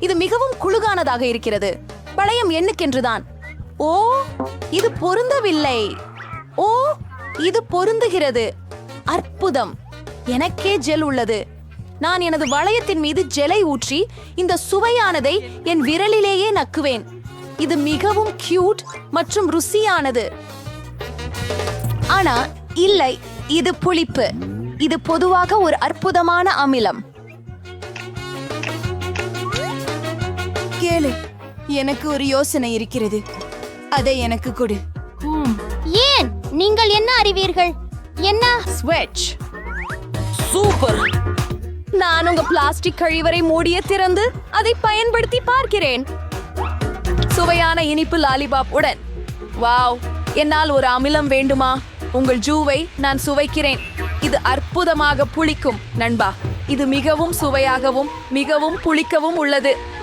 இது மிகவும் குழுகானதாக இருக்கிறது. பழையம் எண்ணுக்கென்றுதான். ஓ இது பொருந்தவில்லை. ஓ இது பொருந்துகிறது. அற்புதம். எனக்கே ஜெல் உள்ளது. நான் எனது வளையத்தின் மீது ஜெலை ஊற்றி இந்த சுவையானதை என் விரலிலேயே நக்குவேன். இது மிகவும் கியூட் மற்றும் ருசியானது. ஆனா இல்லை இது புளிப்பு. இது பொதுவாக ஒரு அற்புதமான அமிலம். கேளு. எனக்கு ஒரு யோசனை இருக்கிறது. அதை எனக்கு கொடு. ஏன்? நீங்கள் என்ன அறிவீர்கள்? என்ன? ஸ்வெட்ச் சூப்பர் நான் உங்க பிளாஸ்டிக் கழிவறை மூடிய திறந்து அதை பயன்படுத்தி பார்க்கிறேன். சுவையான இனிப்பு லாலிபாப் உடன். வாவ் என்னால் ஒரு அமிலம் வேண்டுமா? உங்கள் ஜூவை நான் சுவைக்கிறேன். இது அற்புதமாக புளிக்கும் நண்பா. இது மிகவும் சுவையாகவும் மிகவும் புளிக்கவும் உள்ளது.